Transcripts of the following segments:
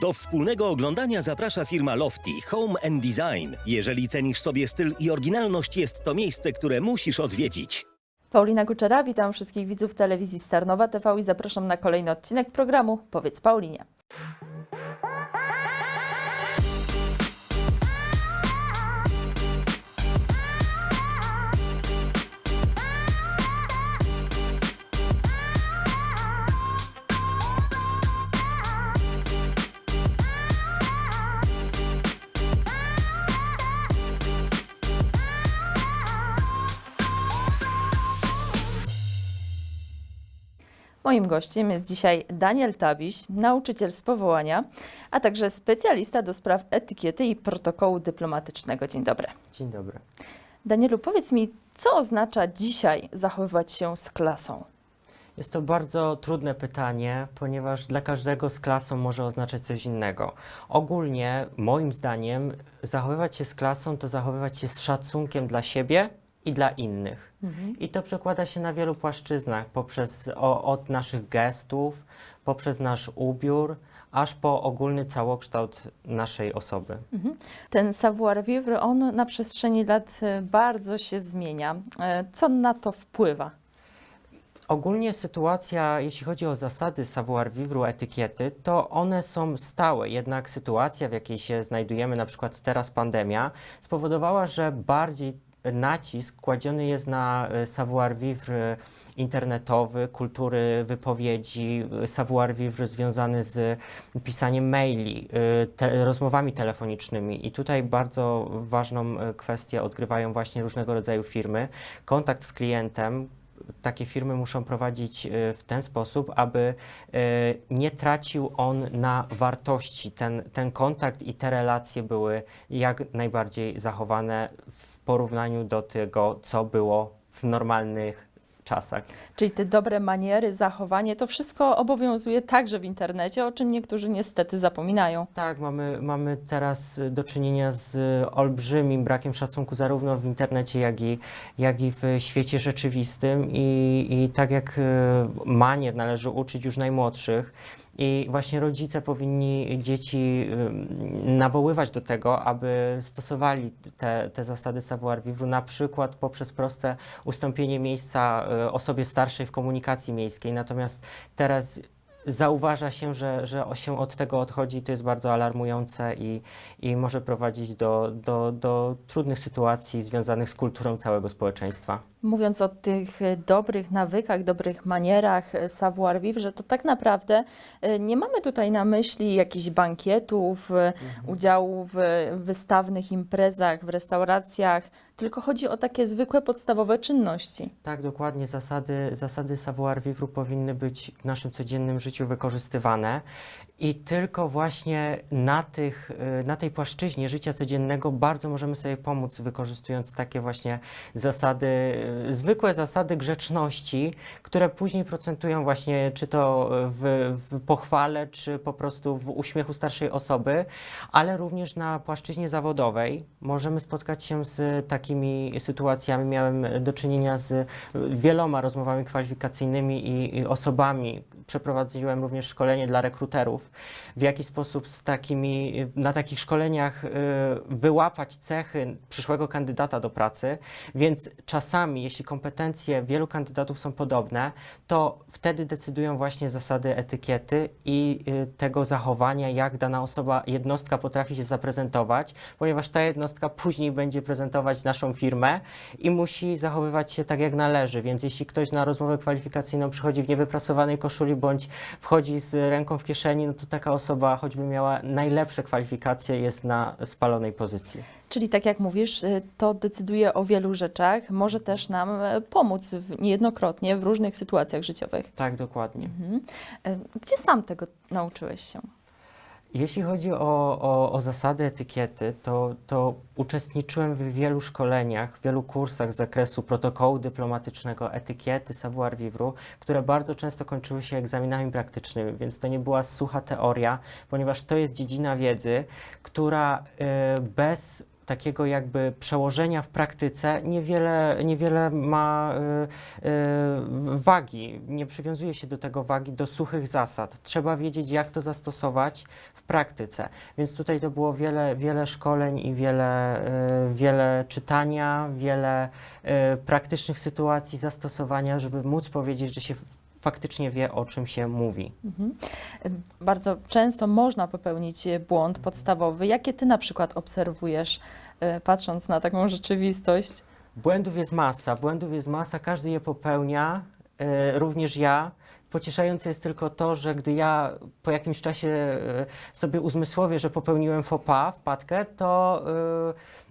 Do wspólnego oglądania zaprasza firma Lofty Home and Design. Jeżeli cenisz sobie styl i oryginalność, jest to miejsce, które musisz odwiedzić. Paulina Kuczera, witam wszystkich widzów telewizji Starnowa TV i zapraszam na kolejny odcinek programu Powiedz Paulinie. Moim gościem jest dzisiaj Daniel Tabiś, nauczyciel z powołania, a także specjalista do spraw etykiety i protokołu dyplomatycznego. Dzień dobry. Dzień dobry. Danielu, powiedz mi, co oznacza dzisiaj zachowywać się z klasą? Jest to bardzo trudne pytanie, ponieważ dla każdego z klasą może oznaczać coś innego. Ogólnie, moim zdaniem, zachowywać się z klasą to zachowywać się z szacunkiem dla siebie i dla innych. I to przekłada się na wielu płaszczyznach, poprzez o, od naszych gestów, poprzez nasz ubiór, aż po ogólny całokształt naszej osoby. Ten savoir-vivre, on na przestrzeni lat e, bardzo się zmienia. E, Co na to wpływa? Ogólnie sytuacja, jeśli chodzi o zasady savoir-vivre, etykiety, to one są stałe, jednak sytuacja, w jakiej się znajdujemy, na przykład teraz pandemia, spowodowała, że bardziej nacisk kładziony jest na e, savoir-vivre internetowy, kultury wypowiedzi, e, savoir-vivre związany z pisaniem maili, e, te, rozmowami telefonicznymi. I tutaj bardzo ważną e, kwestię odgrywają właśnie różnego rodzaju firmy. Kontakt z klientem, takie firmy muszą prowadzić e, w ten sposób, aby e, nie tracił on na wartości. Ten, ten kontakt i te relacje były jak najbardziej zachowane w porównaniu do tego, co było w normalnych czasach. Czyli te dobre maniery, zachowanie, to wszystko obowiązuje także w internecie, o czym niektórzy niestety zapominają. Tak, mamy, mamy teraz do czynienia z olbrzymim brakiem szacunku zarówno w internecie, jak i, jak i w świecie rzeczywistym i, i tak jak e, manier należy uczyć już najmłodszych i właśnie rodzice powinni dzieci nawoływać do tego, aby stosowali te, te zasady savoir-vivre, na przykład poprzez proste ustąpienie miejsca e, osobie starszej w komunikacji miejskiej. Natomiast teraz zauważa się, że, że się od tego odchodzi, to jest bardzo alarmujące i, i może prowadzić do, do, do trudnych sytuacji związanych z kulturą całego społeczeństwa. Mówiąc o tych e, dobrych nawykach, dobrych manierach, e, savoir-vivre, że to tak naprawdę e, nie mamy tutaj na myśli jakichś bankietów, e, udziału w wystawnych imprezach, w restauracjach, tylko chodzi o takie zwykłe, podstawowe czynności. Tak, dokładnie. Zasady, zasady savoir-vivre powinny być w naszym codziennym życiu wykorzystywane i tylko właśnie na, tych, y, na tej płaszczyźnie życia codziennego bardzo możemy sobie pomóc, wykorzystując takie właśnie zasady, y, zwykłe zasady grzeczności, które później procentują właśnie czy to w, w pochwale, czy po prostu w uśmiechu starszej osoby, ale również na płaszczyźnie zawodowej możemy spotkać się z takimi sytuacjami. Miałem do czynienia z wieloma rozmowami kwalifikacyjnymi i, i osobami. Przeprowadziłem również szkolenie dla rekruterów, w jaki sposób z takimi, na takich szkoleniach y, wyłapać cechy przyszłego kandydata do pracy, więc czasami, jeśli kompetencje wielu kandydatów są podobne, to wtedy decydują właśnie zasady etykiety i y, tego zachowania, jak dana osoba, jednostka potrafi się zaprezentować, ponieważ ta jednostka później będzie prezentować naszą firmę i musi zachowywać się tak, jak należy. Więc jeśli ktoś na rozmowę kwalifikacyjną przychodzi w niewyprasowanej koszuli bądź wchodzi z ręką w kieszeni, no to taka osoba, choćby miała najlepsze kwalifikacje, jest na spalonej pozycji. Czyli tak jak mówisz, y, to decyduje o wielu rzeczach, może też nam e, pomóc w, niejednokrotnie w różnych sytuacjach życiowych. Tak, dokładnie. Mhm. E, Gdzie sam tego nauczyłeś się? Jeśli chodzi o, o, o zasady etykiety, to, to uczestniczyłem w wielu szkoleniach, w wielu kursach z zakresu protokołu dyplomatycznego, etykiety, savoir-vivre, które bardzo często kończyły się egzaminami praktycznymi, więc to nie była sucha teoria, ponieważ to jest dziedzina wiedzy, która e, bez takiego jakby przełożenia w praktyce niewiele, niewiele ma y, y, wagi, nie przywiązuje się do tego wagi, do suchych zasad. Trzeba wiedzieć, jak to zastosować w praktyce. Więc tutaj to było wiele, wiele szkoleń i wiele, y, wiele czytania, wiele y, praktycznych sytuacji zastosowania, żeby móc powiedzieć, że się f- faktycznie wie, o czym się mówi. Mhm. Bardzo często można popełnić e, błąd podstawowy. Jakie ty na przykład obserwujesz, e, patrząc na taką rzeczywistość? Błędów jest masa, błędów jest masa, każdy je popełnia, e, również ja. Pocieszające jest tylko to, że gdy ja po jakimś czasie sobie uzmysłowię, że popełniłem faux pas, wpadkę, to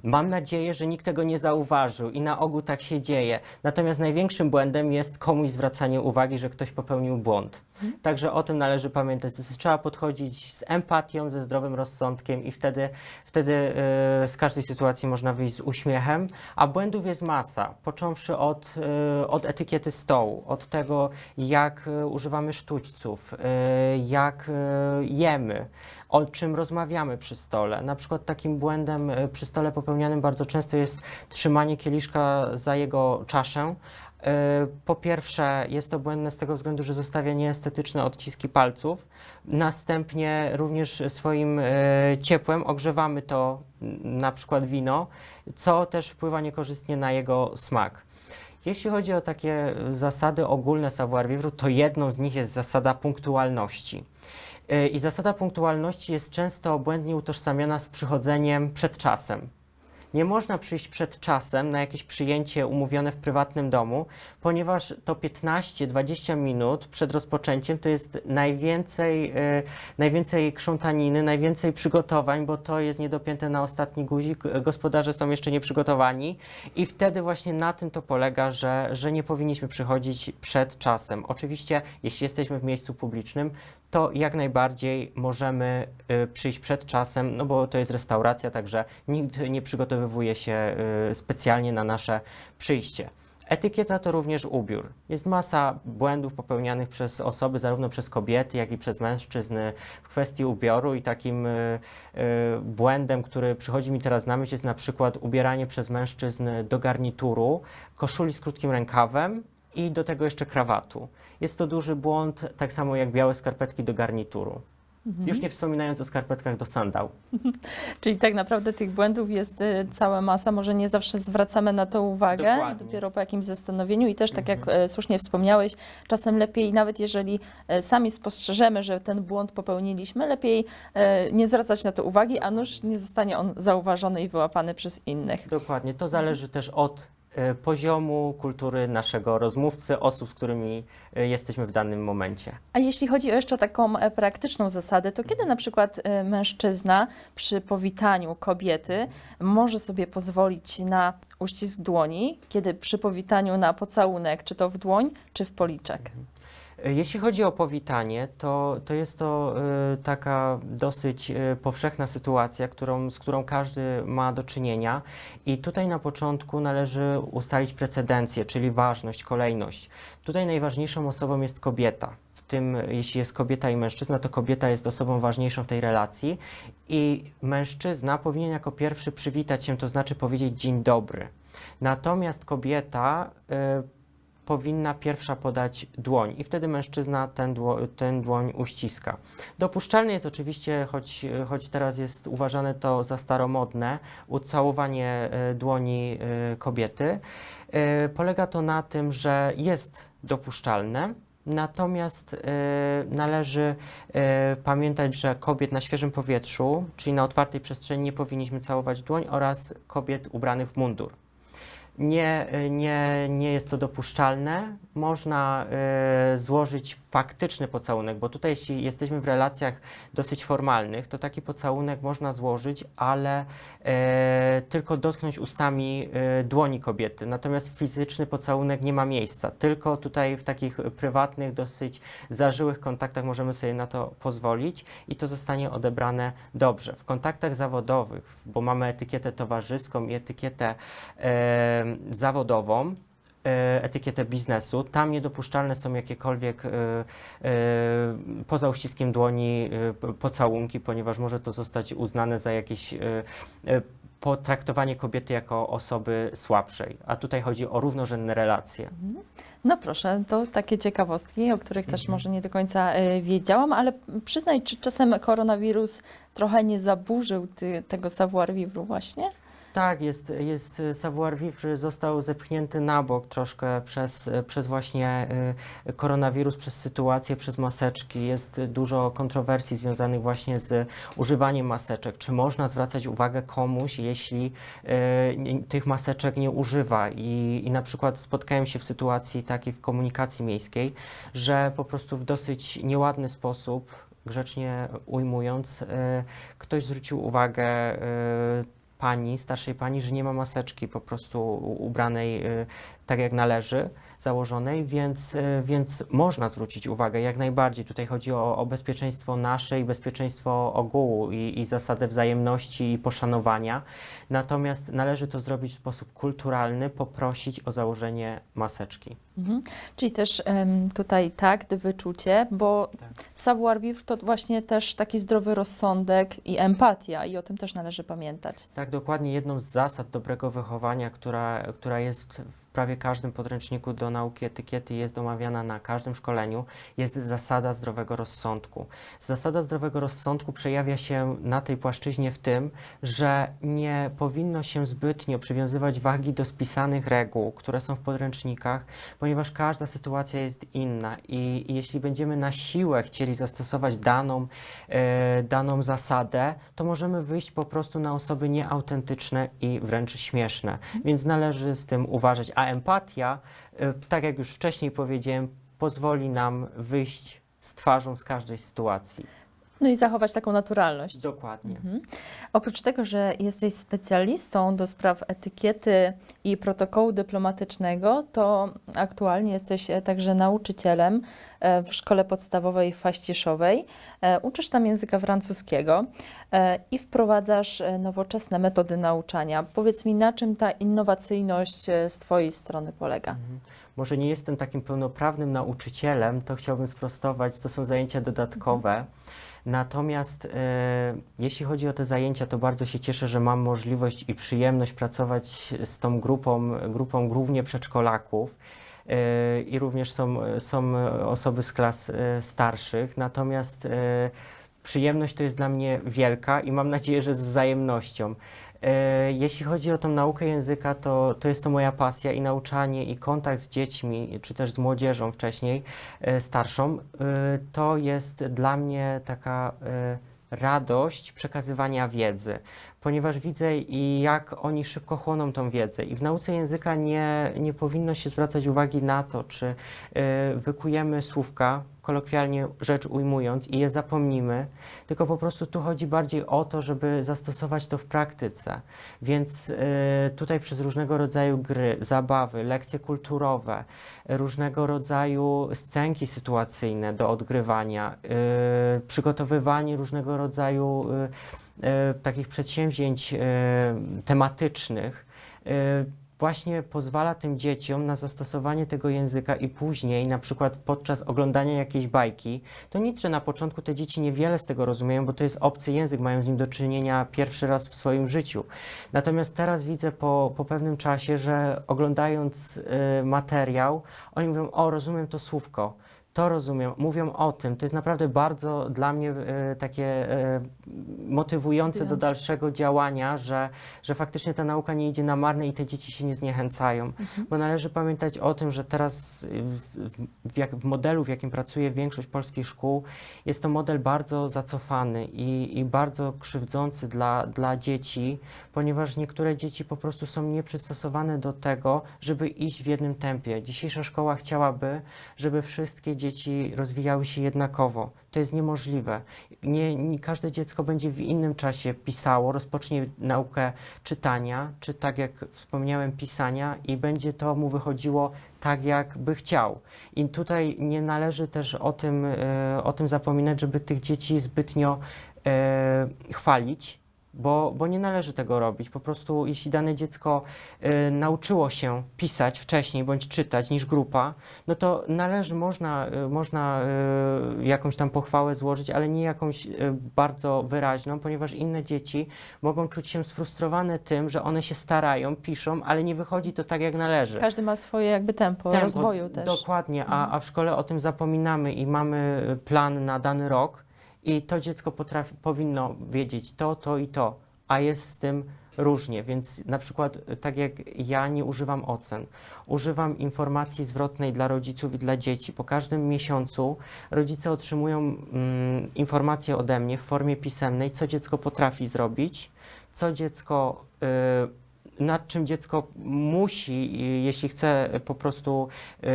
mam nadzieję, że nikt tego nie zauważył i na ogół tak się dzieje. Natomiast największym błędem jest komuś zwracanie uwagi, że ktoś popełnił błąd. Także o tym należy pamiętać. Trzeba podchodzić z empatią, ze zdrowym rozsądkiem i wtedy, wtedy e, z każdej sytuacji można wyjść z uśmiechem. A błędów jest masa, począwszy od, e, od etykiety stołu, od tego, jak e, używamy sztućców, e, jak e, jemy, o czym rozmawiamy przy stole. Na przykład takim błędem e, przy stole popełnianym bardzo często jest trzymanie kieliszka za jego czaszę. E, Po pierwsze, jest to błędne z tego względu, że zostawia nieestetyczne odciski palców. Następnie również swoim e, ciepłem ogrzewamy to, n- na przykład wino, co też wpływa niekorzystnie na jego smak. Jeśli chodzi o takie zasady ogólne savoir vivre, to jedną z nich jest zasada punktualności. E, I zasada punktualności jest często błędnie utożsamiana z przychodzeniem przed czasem. Nie można przyjść przed czasem na jakieś przyjęcie umówione w prywatnym domu, ponieważ to 15-20 minut przed rozpoczęciem to jest najwięcej, e, najwięcej krzątaniny, najwięcej przygotowań, bo to jest niedopięte na ostatni guzik, gospodarze są jeszcze nieprzygotowani i wtedy właśnie na tym to polega, że, że nie powinniśmy przychodzić przed czasem. Oczywiście, jeśli jesteśmy w miejscu publicznym, to jak najbardziej możemy y, przyjść przed czasem, no bo to jest restauracja, także nikt nie przygotowywuje się y, specjalnie na nasze przyjście. Etykieta to również ubiór. Jest masa błędów popełnianych przez osoby, zarówno przez kobiety, jak i przez mężczyzn w kwestii ubioru i takim y, y, błędem, który przychodzi mi teraz na myśl jest na przykład ubieranie przez mężczyzn do garnituru, koszuli z krótkim rękawem i do tego jeszcze krawatu. Jest to duży błąd, tak samo jak białe skarpetki do garnituru. Już nie wspominając o skarpetkach do sandał. Czyli tak naprawdę tych błędów jest e, cała masa, może nie zawsze zwracamy na to uwagę, Dokładnie. dopiero po jakimś zastanowieniu i też tak jak e, słusznie wspomniałeś, czasem lepiej, nawet jeżeli e, sami spostrzeżemy, że ten błąd popełniliśmy, lepiej e, nie zwracać na to uwagi, a nuż nie zostanie on zauważony i wyłapany przez innych. Dokładnie. To zależy też od poziomu kultury naszego rozmówcy, osób, z którymi e, jesteśmy w danym momencie. A jeśli chodzi o jeszcze taką e, praktyczną zasadę, to kiedy na przykład e, mężczyzna przy powitaniu kobiety może sobie pozwolić na uścisk dłoni, kiedy przy powitaniu na pocałunek, czy to w dłoń, czy w policzek? E, Jeśli chodzi o powitanie, to, to jest to e, taka dosyć e, powszechna sytuacja, którą, z którą każdy ma do czynienia. I tutaj na początku należy ustalić precedencję, czyli ważność, kolejność. Tutaj najważniejszą osobą jest kobieta. W tym, jeśli jest kobieta i mężczyzna, to kobieta jest osobą ważniejszą w tej relacji. I mężczyzna powinien jako pierwszy przywitać się, to znaczy powiedzieć dzień dobry. Natomiast kobieta e, powinna pierwsza podać dłoń i wtedy mężczyzna ten, dło, ten dłoń uściska. Dopuszczalne jest oczywiście, choć, choć teraz jest uważane to za staromodne, ucałowanie e, dłoni e, kobiety. E, Polega to na tym, że jest dopuszczalne, Natomiast e, należy e, pamiętać, że kobiet na świeżym powietrzu, czyli na otwartej przestrzeni, nie powinniśmy całować dłoń oraz kobiet ubranych w mundur. Nie, nie, nie jest to dopuszczalne. Można e, złożyć faktyczny pocałunek, bo tutaj, jeśli jesteśmy w relacjach dosyć formalnych, to taki pocałunek można złożyć, ale e, tylko dotknąć ustami e, dłoni kobiety. Natomiast fizyczny pocałunek nie ma miejsca. Tylko tutaj w takich prywatnych, dosyć zażyłych kontaktach możemy sobie na to pozwolić i to zostanie odebrane dobrze. W kontaktach zawodowych, bo mamy etykietę towarzyską i etykietę e, zawodową, e, etykietę biznesu. Tam niedopuszczalne są jakiekolwiek e, e, poza uściskiem dłoni pocałunki, ponieważ może to zostać uznane za jakieś potraktowanie kobiety jako osoby słabszej. A tutaj chodzi o równorzędne relacje. No proszę, to takie ciekawostki, o których też Mhm. może nie do końca wiedziałam, ale przyznaj, czy czasem koronawirus trochę nie zaburzył ty, tego savoir-vivre właśnie? Tak, jest, jest y, savoir-vivre został zepchnięty na bok troszkę przez, przez właśnie y, koronawirus, przez sytuację, przez maseczki. Jest dużo kontrowersji związanych właśnie z używaniem maseczek. Czy można zwracać uwagę komuś, jeśli y, tych maseczek nie używa? I, I na przykład spotkałem się w sytuacji takiej w komunikacji miejskiej, że po prostu w dosyć nieładny sposób, grzecznie ujmując, y, ktoś zwrócił uwagę pani, starszej pani, że nie ma maseczki po prostu ubranej y, tak jak należy, założonej, więc, y, więc można zwrócić uwagę jak najbardziej. Tutaj chodzi o, o bezpieczeństwo nasze i bezpieczeństwo ogółu i, i zasadę wzajemności i poszanowania. Natomiast należy to zrobić w sposób kulturalny, poprosić o założenie maseczki. Mhm. Czyli też tutaj takt, wyczucie, bo Tak. savoir-vivre to właśnie też taki zdrowy rozsądek i empatia i o tym też należy pamiętać. Tak, dokładnie jedną z zasad dobrego wychowania, która, która jest w prawie każdym podręczniku do nauki etykiety, jest omawiana na każdym szkoleniu, jest zasada zdrowego rozsądku. Zasada zdrowego rozsądku przejawia się na tej płaszczyźnie w tym, że nie powinno się zbytnio przywiązywać wagi do spisanych reguł, które są w podręcznikach, ponieważ każda sytuacja jest inna i, i jeśli będziemy na siłę chcieli zastosować daną, e, daną zasadę, to możemy wyjść po prostu na osoby nieautentyczne i wręcz śmieszne. Więc należy z tym uważać. A empatia, e, tak jak już wcześniej powiedziałem, pozwoli nam wyjść z twarzą z każdej sytuacji. No i zachować taką naturalność. Dokładnie. Mhm. Oprócz tego, że jesteś specjalistą do spraw etykiety i protokołu dyplomatycznego, to aktualnie jesteś e, także nauczycielem e, w szkole podstawowej Faściszowej. E, Uczysz tam języka francuskiego i wprowadzasz nowoczesne metody nauczania. Powiedz mi, na czym ta innowacyjność z Twojej strony polega? Mhm. Może nie jestem takim pełnoprawnym nauczycielem, to chciałbym sprostować, to są zajęcia dodatkowe. Natomiast e, jeśli chodzi o te zajęcia, to bardzo się cieszę, że mam możliwość i przyjemność pracować z tą grupą, grupą głównie przedszkolaków. E, I również są, są osoby z klas e, starszych. Natomiast przyjemność to jest dla mnie wielka i mam nadzieję, że z wzajemnością. E, Jeśli chodzi o tą naukę języka, to, to jest to moja pasja i nauczanie, i kontakt z dziećmi, czy też z młodzieżą wcześniej, e, starszą, e, to jest dla mnie taka radość przekazywania wiedzy, ponieważ widzę i jak oni szybko chłoną tą wiedzę. I w nauce języka nie, nie powinno się zwracać uwagi na to, czy wykujemy słówka, kolokwialnie rzecz ujmując, i je zapomnimy, tylko po prostu tu chodzi bardziej o to, żeby zastosować to w praktyce. Więc y, tutaj przez różnego rodzaju gry, zabawy, lekcje kulturowe, różnego rodzaju scenki sytuacyjne do odgrywania, y, przygotowywanie różnego rodzaju y, takich przedsięwzięć tematycznych. Właśnie pozwala tym dzieciom na zastosowanie tego języka i później, na przykład podczas oglądania jakiejś bajki, to nic, że na początku te dzieci niewiele z tego rozumieją, bo to jest obcy język, mają z nim do czynienia pierwszy raz w swoim życiu. Natomiast teraz widzę po, po pewnym czasie, że oglądając y, materiał, oni mówią: O, rozumiem to słówko. To rozumiem, mówią o tym. To jest naprawdę bardzo dla mnie e, takie e, motywujące do dalszego działania, że, że faktycznie ta nauka nie idzie na marne i te dzieci się nie zniechęcają. Bo należy pamiętać o tym, że teraz w, w, w, jak, w modelu, w jakim pracuje większość polskich szkół, jest to model bardzo zacofany i, i bardzo krzywdzący dla, dla dzieci, ponieważ niektóre dzieci po prostu są nieprzystosowane do tego, żeby iść w jednym tempie. Dzisiejsza szkoła chciałaby, żeby wszystkie dzieci rozwijały się jednakowo. To jest niemożliwe. Nie, nie każde dziecko będzie w innym czasie pisało, rozpocznie naukę czytania, czy tak jak wspomniałem, pisania i będzie to mu wychodziło tak, jak by chciał. I tutaj nie należy też o tym, e, o tym zapominać, żeby tych dzieci zbytnio e, chwalić, bo, bo nie należy tego robić. Po prostu jeśli dane dziecko y, nauczyło się pisać wcześniej bądź czytać niż grupa, no to należy, można, y, można y, jakąś tam pochwałę złożyć, ale nie jakąś y, bardzo wyraźną, ponieważ inne dzieci mogą czuć się sfrustrowane tym, że one się starają, piszą, ale nie wychodzi to tak jak należy. Każdy ma swoje jakby tempo, Tempo, rozwoju też. Dokładnie, a, a w szkole o tym zapominamy i mamy y, plan na dany rok i to dziecko potrafi, powinno wiedzieć to, to i to, a jest z tym różnie, więc na przykład tak jak ja nie używam ocen, używam informacji zwrotnej dla rodziców i dla dzieci. Po każdym miesiącu rodzice otrzymują mm, informacje ode mnie w formie pisemnej, co dziecko potrafi zrobić, co dziecko y, nad czym dziecko musi, jeśli chce po prostu y,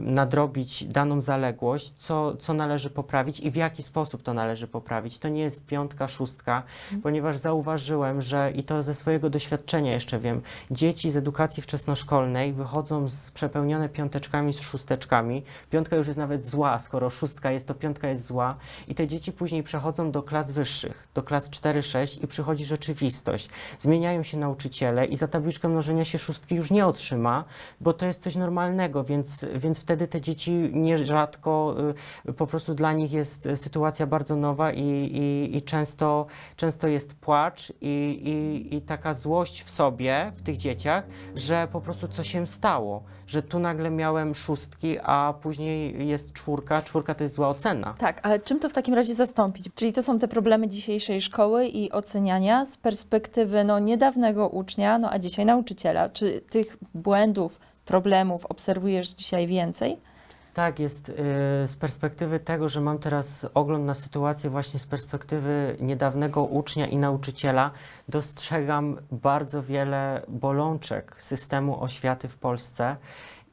nadrobić daną zaległość, co, co należy poprawić i w jaki sposób to należy poprawić. To nie jest piątka, szóstka, ponieważ zauważyłem, że i to ze swojego doświadczenia jeszcze wiem, dzieci z edukacji wczesnoszkolnej wychodzą z przepełnione piąteczkami, z szósteczkami. Piątka już jest nawet zła, skoro szóstka jest, to piątka jest zła i te dzieci później przechodzą do klas wyższych, do klas 4-6 i przychodzi rzeczywistość. Zmieniają się nauczyciele i za tabliczkę mnożenia się szóstki już nie otrzyma, bo to jest coś normalnego, więc, więc wtedy te dzieci nierzadko y, po prostu dla nich jest y, sytuacja bardzo nowa i, i, i często, często jest płacz i, i, i taka złość w sobie, w tych dzieciach, że po prostu co się stało, że tu nagle miałem szóstki, a później jest czwórka, czwórka to jest zła ocena. Tak, ale czym to w takim razie zastąpić? Czyli to są te problemy dzisiejszej szkoły i oceniania z perspektywy no, niedawnego ucznia, no a dzisiaj nauczyciela. Czy tych błędów, problemów obserwujesz dzisiaj więcej? Tak, jest y, z perspektywy tego, że mam teraz ogląd na sytuację właśnie z perspektywy niedawnego ucznia i nauczyciela, dostrzegam bardzo wiele bolączek systemu oświaty w Polsce.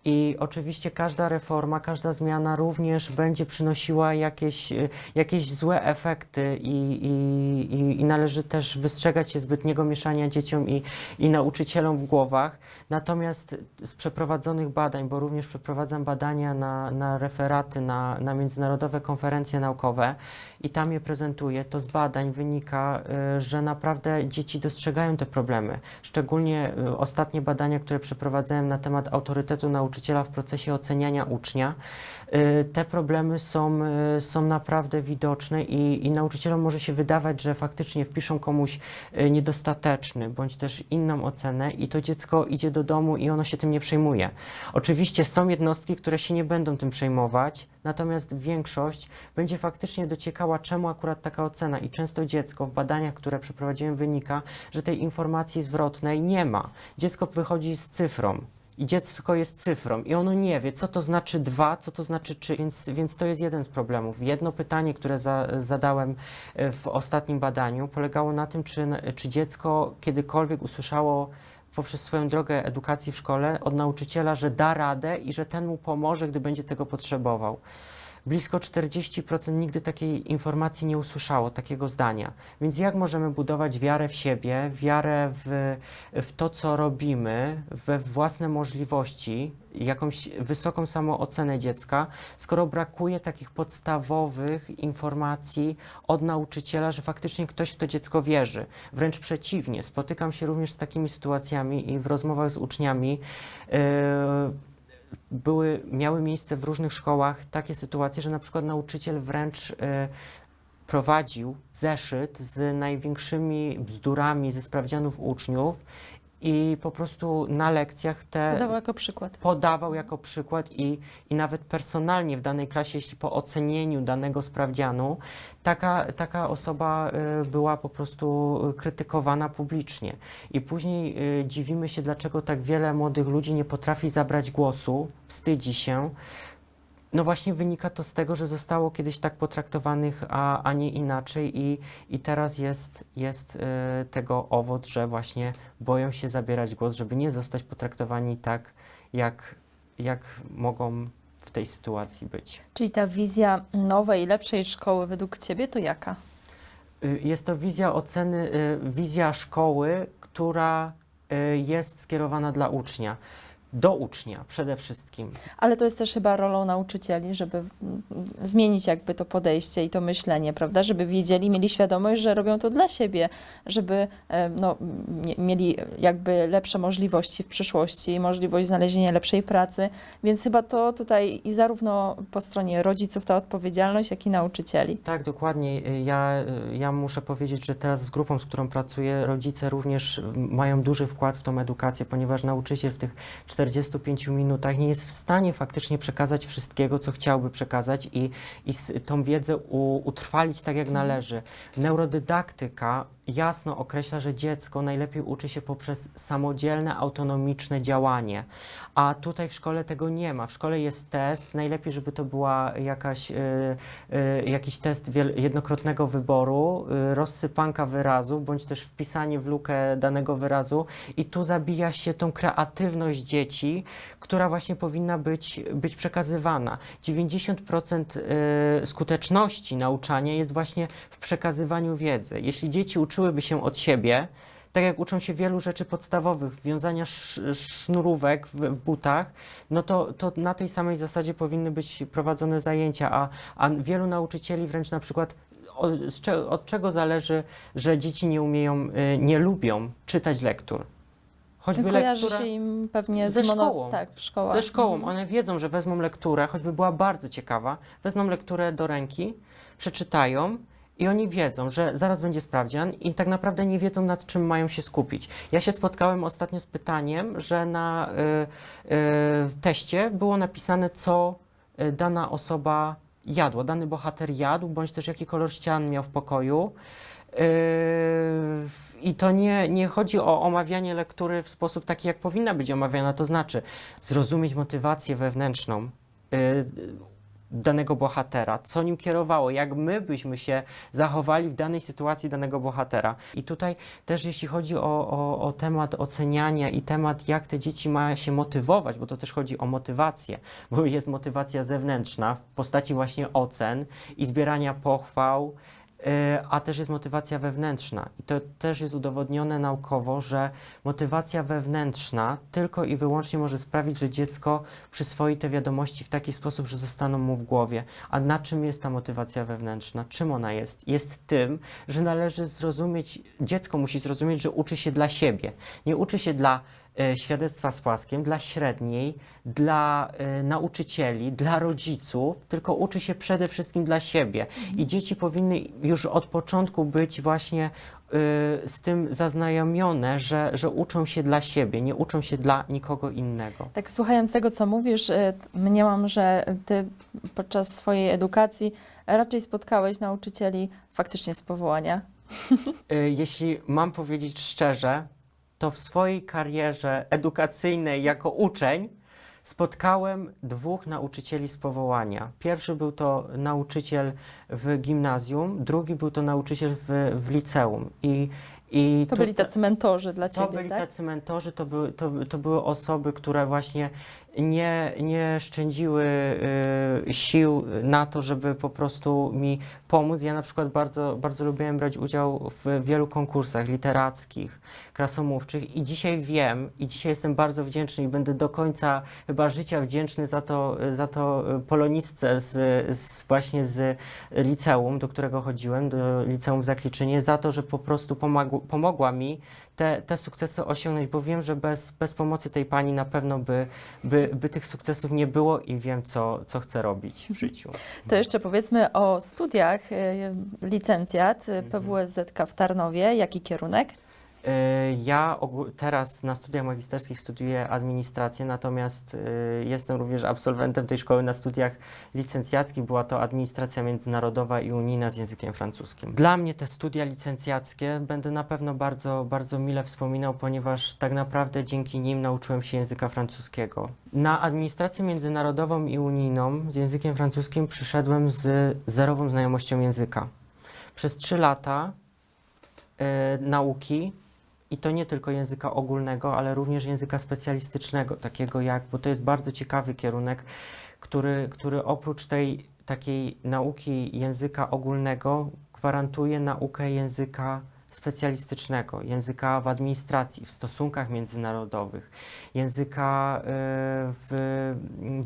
I oczywiście każda reforma, każda zmiana również będzie przynosiła jakieś, y, jakieś złe efekty i, i, i, należy też wystrzegać się zbytniego mieszania dzieciom i, i nauczycielom w głowach. Natomiast z przeprowadzonych badań, bo również przeprowadzam badania na, na referaty, na, na międzynarodowe konferencje naukowe i tam je prezentuję, to z badań wynika, y, że naprawdę dzieci dostrzegają te problemy. Szczególnie y, ostatnie badania, które przeprowadzałem na temat autorytetu nauczyciela w procesie oceniania ucznia, y, te problemy są, y, są naprawdę widoczne i, i nauczycielom może się wydawać, że faktycznie wpiszą komuś y, niedostateczny bądź też inną ocenę i to dziecko idzie do domu i ono się tym nie przejmuje. Oczywiście są jednostki, które się nie będą tym przejmować, natomiast większość będzie faktycznie dociekała, czemu akurat taka ocena i często dziecko w badaniach, które przeprowadziłem wynika, że tej informacji zwrotnej nie ma. Dziecko wychodzi z cyfrą. I dziecko jest cyfrą i ono nie wie, co to znaczy dwa, co to znaczy trzy, więc, więc to jest jeden z problemów. Jedno pytanie, które za, zadałem e, w ostatnim badaniu, polegało na tym, czy, czy dziecko kiedykolwiek usłyszało poprzez swoją drogę edukacji w szkole od nauczyciela, że da radę i że ten mu pomoże, gdy będzie tego potrzebował. Blisko 40% nigdy takiej informacji nie usłyszało, takiego zdania. Więc jak możemy budować wiarę w siebie, wiarę w, w to, co robimy, we własne możliwości, jakąś wysoką samoocenę dziecka, skoro brakuje takich podstawowych informacji od nauczyciela, że faktycznie ktoś w to dziecko wierzy. Wręcz przeciwnie, spotykam się również z takimi sytuacjami i w rozmowach z uczniami. Yy, były, miały miejsce w różnych szkołach takie sytuacje, że na przykład nauczyciel wręcz e, prowadził zeszyt z największymi bzdurami ze sprawdzianów uczniów i po prostu na lekcjach te Podawał jako przykład. podawał jako przykład i, i nawet personalnie w danej klasie, jeśli po ocenieniu danego sprawdzianu, taka, taka osoba y, była po prostu y, krytykowana publicznie. I później y, dziwimy się, dlaczego tak wiele młodych ludzi nie potrafi zabrać głosu, wstydzi się. No właśnie wynika to z tego, że zostało kiedyś tak potraktowanych, a, a nie inaczej i, i teraz jest, jest y, tego owoc, że właśnie boją się zabierać głos, żeby nie zostać potraktowani tak, jak, jak mogą w tej sytuacji być. Czyli ta wizja nowej, lepszej szkoły według Ciebie to jaka? Y, Jest to wizja oceny, y, wizja szkoły, która y, jest skierowana dla ucznia. Do ucznia przede wszystkim. Ale to jest też chyba rolą nauczycieli, żeby zmienić jakby to podejście i to myślenie, prawda? Żeby wiedzieli, mieli świadomość, że robią to dla siebie, żeby e, no, mie- mieli jakby lepsze możliwości w przyszłości, możliwość znalezienia lepszej pracy. Więc chyba to tutaj i zarówno po stronie rodziców ta odpowiedzialność, jak i nauczycieli. Tak, dokładnie. Ja, ja muszę powiedzieć, że teraz z grupą, z którą pracuję, rodzice również mają duży wkład w tą edukację, ponieważ nauczyciel w tych 45 minutach nie jest w stanie faktycznie przekazać wszystkiego, co chciałby przekazać i, i tą wiedzę u, utrwalić tak, jak należy. Neurodydaktyka jasno określa, że dziecko najlepiej uczy się poprzez samodzielne, autonomiczne działanie, a tutaj w szkole tego nie ma. W szkole jest test, najlepiej, żeby to była jakaś, y, y, jakiś test jednokrotnego wyboru, y, rozsypanka wyrazu, bądź też wpisanie w lukę danego wyrazu i tu zabija się tą kreatywność dzieci, która właśnie powinna być, być przekazywana. 90% y, skuteczności nauczania jest właśnie w przekazywaniu wiedzy. Jeśli dzieci uczyłyby się od siebie, tak jak uczą się wielu rzeczy podstawowych, wiązania sz, sznurówek w, w butach, no to, to na tej samej zasadzie powinny być prowadzone zajęcia, a, a wielu nauczycieli wręcz na przykład od, od czego zależy, że dzieci nie umieją, y, nie lubią czytać lektur. Choćby Kojarzy lektura się im pewnie ze mono... szkołą. Tak, szkoła. ze szkołą. Mhm. One wiedzą, że wezmą lekturę, choćby była bardzo ciekawa, wezmą lekturę do ręki, przeczytają i oni wiedzą, że zaraz będzie sprawdzian i tak naprawdę nie wiedzą, nad czym mają się skupić. Ja się spotkałem ostatnio z pytaniem, że na y, y, teście było napisane, co y, dana osoba jadła, dany bohater jadł, bądź też jaki kolor ścian miał w pokoju. Yy, I to nie, nie chodzi o omawianie lektury w sposób taki, jak powinna być omawiana, to znaczy zrozumieć motywację wewnętrzną yy, danego bohatera, co nim kierowało, jak my byśmy się zachowali w danej sytuacji danego bohatera. I tutaj też jeśli chodzi o, o, o temat oceniania i temat, jak te dzieci ma się motywować, bo to też chodzi o motywację, bo jest motywacja zewnętrzna w postaci właśnie ocen i zbierania pochwał, a też jest motywacja wewnętrzna. I to też jest udowodnione naukowo, że motywacja wewnętrzna tylko i wyłącznie może sprawić, że dziecko przyswoi te wiadomości w taki sposób, że zostaną mu w głowie. A na czym jest ta motywacja wewnętrzna? Czym ona jest? Jest tym, że należy zrozumieć, dziecko musi zrozumieć, że uczy się dla siebie. Nie uczy się dla świadectwa z płaskiem, dla średniej, dla e, nauczycieli, dla rodziców, tylko uczy się przede wszystkim dla siebie. I dzieci powinny już od początku być właśnie y, z tym zaznajomione, że, że uczą się dla siebie, nie uczą się dla nikogo innego. Tak słuchając tego, co mówisz, mniemam, że ty podczas swojej edukacji raczej spotkałeś nauczycieli faktycznie z powołania. Jeśli mam powiedzieć szczerze, to w swojej karierze edukacyjnej jako uczeń spotkałem dwóch nauczycieli z powołania. Pierwszy był to nauczyciel w gimnazjum, drugi był to nauczyciel w, w liceum. I, i To byli tacy mentorzy dla To ciebie, byli tak? tacy mentorzy, to to, to były osoby, które właśnie nie, nie szczędziły y, sił na to, żeby po prostu mi pomóc. Ja na przykład bardzo, bardzo lubiłem brać udział w wielu konkursach literackich, krasomówczych i dzisiaj wiem i dzisiaj jestem bardzo wdzięczny i będę do końca chyba życia wdzięczny za to, za to polonistce z, z właśnie z liceum, do którego chodziłem, do liceum w Zakliczynie, za to, że po prostu pomagł, pomogła mi te, te sukcesy osiągnąć, bo wiem, że bez, bez pomocy tej pani na pewno by, by, by tych sukcesów nie było i wiem, co, co chcę robić w życiu. To jeszcze powiedzmy o studiach. y, Licencjat y, Mhm. PWSZK w Tarnowie. Jaki kierunek? Y, Ja teraz na studiach magisterskich studiuję administrację, natomiast y, jestem również absolwentem tej szkoły na studiach licencjackich. Była to administracja międzynarodowa i unijna z językiem francuskim. Dla mnie te studia licencjackie będę na pewno bardzo, bardzo mile wspominał, ponieważ tak naprawdę dzięki nim nauczyłem się języka francuskiego. Na administrację międzynarodową i unijną z językiem francuskim przyszedłem z zerową znajomością języka. Przez trzy lata e, nauki i to nie tylko języka ogólnego, ale również języka specjalistycznego, takiego jak, bo to jest bardzo ciekawy kierunek, który, który oprócz tej takiej nauki języka ogólnego gwarantuje naukę języka specjalistycznego, języka w administracji, w stosunkach międzynarodowych, języka y, w,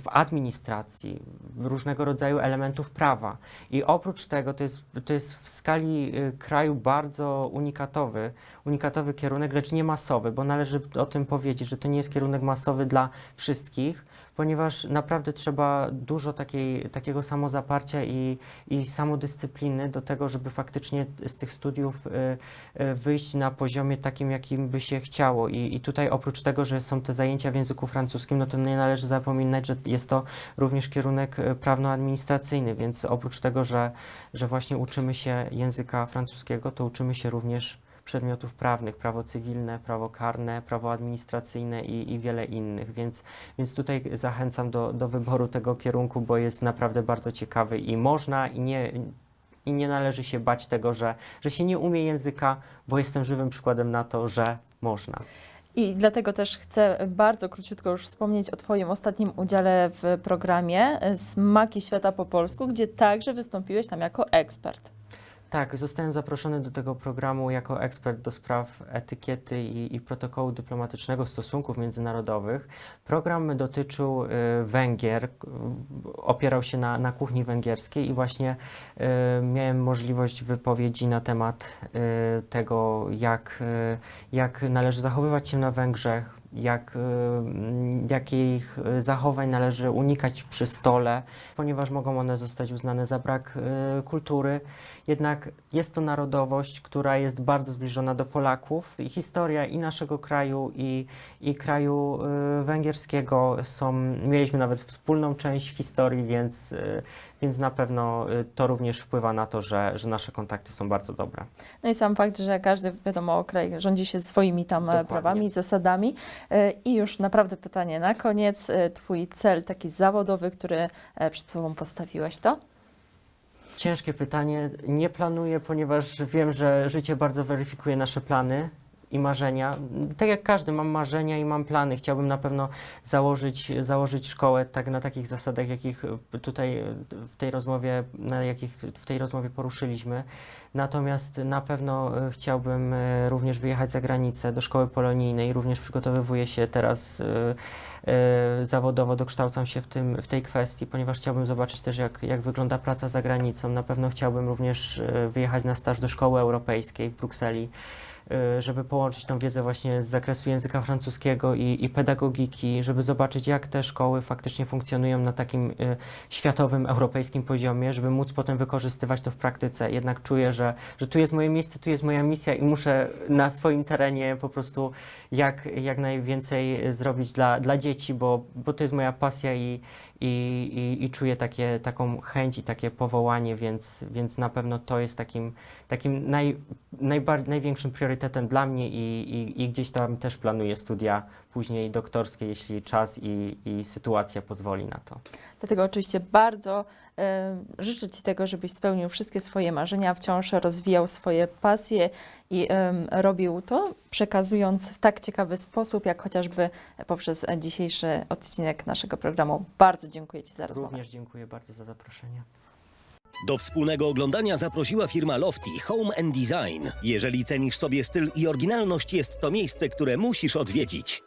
w administracji, różnego rodzaju elementów prawa. I oprócz tego to jest, to jest w skali y, kraju bardzo unikatowy, unikatowy kierunek, lecz nie masowy, bo należy o tym powiedzieć, że to nie jest kierunek masowy dla wszystkich, ponieważ naprawdę trzeba dużo takiej, takiego samozaparcia i, i samodyscypliny do tego, żeby faktycznie z tych studiów y, y, wyjść na poziomie takim, jakim by się chciało. I, I tutaj oprócz tego, że są te zajęcia w języku francuskim, no to nie należy zapominać, że jest to również kierunek y, prawno-administracyjny, więc oprócz tego, że, że właśnie uczymy się języka francuskiego, to uczymy się również przedmiotów prawnych, prawo cywilne, prawo karne, prawo administracyjne i, i wiele innych, więc, więc tutaj zachęcam do, do wyboru tego kierunku, bo jest naprawdę bardzo ciekawy i można i nie, i nie należy się bać tego, że, że się nie umie języka, bo jestem żywym przykładem na to, że można. I dlatego też chcę bardzo króciutko już wspomnieć o Twoim ostatnim udziale w programie Smaki Świata po polsku, gdzie także wystąpiłeś tam jako ekspert. Tak, zostałem zaproszony do tego programu jako ekspert do spraw etykiety i, i protokołu dyplomatycznego stosunków międzynarodowych. Program dotyczył y, Węgier, opierał się na, na kuchni węgierskiej i właśnie y, miałem możliwość wypowiedzi na temat y, tego, jak, y, jak należy zachowywać się na Węgrzech, jak, y, jakich zachowań należy unikać przy stole, ponieważ mogą one zostać uznane za brak y, kultury. Jednak jest to narodowość, która jest bardzo zbliżona do Polaków. I historia i naszego kraju, i, i kraju y, węgierskiego są, mieliśmy nawet wspólną część historii, więc, y, więc na pewno y, to również wpływa na to, że, że nasze kontakty są bardzo dobre. No i sam fakt, że każdy, wiadomo, kraj rządzi się swoimi tam e, Dokładnie. prawami, zasadami. E, I już naprawdę pytanie na koniec. E, Twój cel taki zawodowy, który przed sobą postawiłeś, to? Ciężkie pytanie. Nie planuję, ponieważ wiem, że życie bardzo weryfikuje nasze plany i marzenia. Tak jak każdy, mam marzenia i mam plany. Chciałbym na pewno założyć, założyć szkołę tak na takich zasadach, jakich tutaj w tej rozmowie, na jakich w tej rozmowie poruszyliśmy. Natomiast na pewno e, chciałbym e, również wyjechać za granicę do szkoły polonijnej. Również przygotowywuję się teraz e, e, zawodowo, dokształcam się w, tym, w tej kwestii, ponieważ chciałbym zobaczyć też, jak, jak wygląda praca za granicą. Na pewno chciałbym również e, wyjechać na staż do szkoły europejskiej w Brukseli, e, żeby połączyć tą wiedzę właśnie z zakresu języka francuskiego i, i pedagogiki, żeby zobaczyć, jak te szkoły faktycznie funkcjonują na takim e, światowym, europejskim poziomie, żeby móc potem wykorzystywać to w praktyce. Jednak czuję, że, że tu jest moje miejsce, tu jest moja misja i muszę na swoim terenie po prostu jak, jak najwięcej zrobić dla, dla dzieci, bo, bo to jest moja pasja i, i, i, i czuję takie, taką chęć i takie powołanie, więc, więc na pewno to jest takim, takim naj, najbar, największym priorytetem dla mnie i, i, i gdzieś tam też planuję studia później doktorskie, jeśli czas i, i sytuacja pozwoli na to. Dlatego oczywiście bardzo e, życzę Ci tego, żebyś spełnił wszystkie swoje marzenia, wciąż rozwijał swoje pasje i em, robił to, przekazując w tak ciekawy sposób, jak chociażby poprzez dzisiejszy odcinek naszego programu. Bardzo dziękuję Ci za rozmowę. Również dziękuję bardzo za zaproszenie. Do wspólnego oglądania zaprosiła firma Lofty Home and Design. Jeżeli cenisz sobie styl i oryginalność, jest to miejsce, które musisz odwiedzić.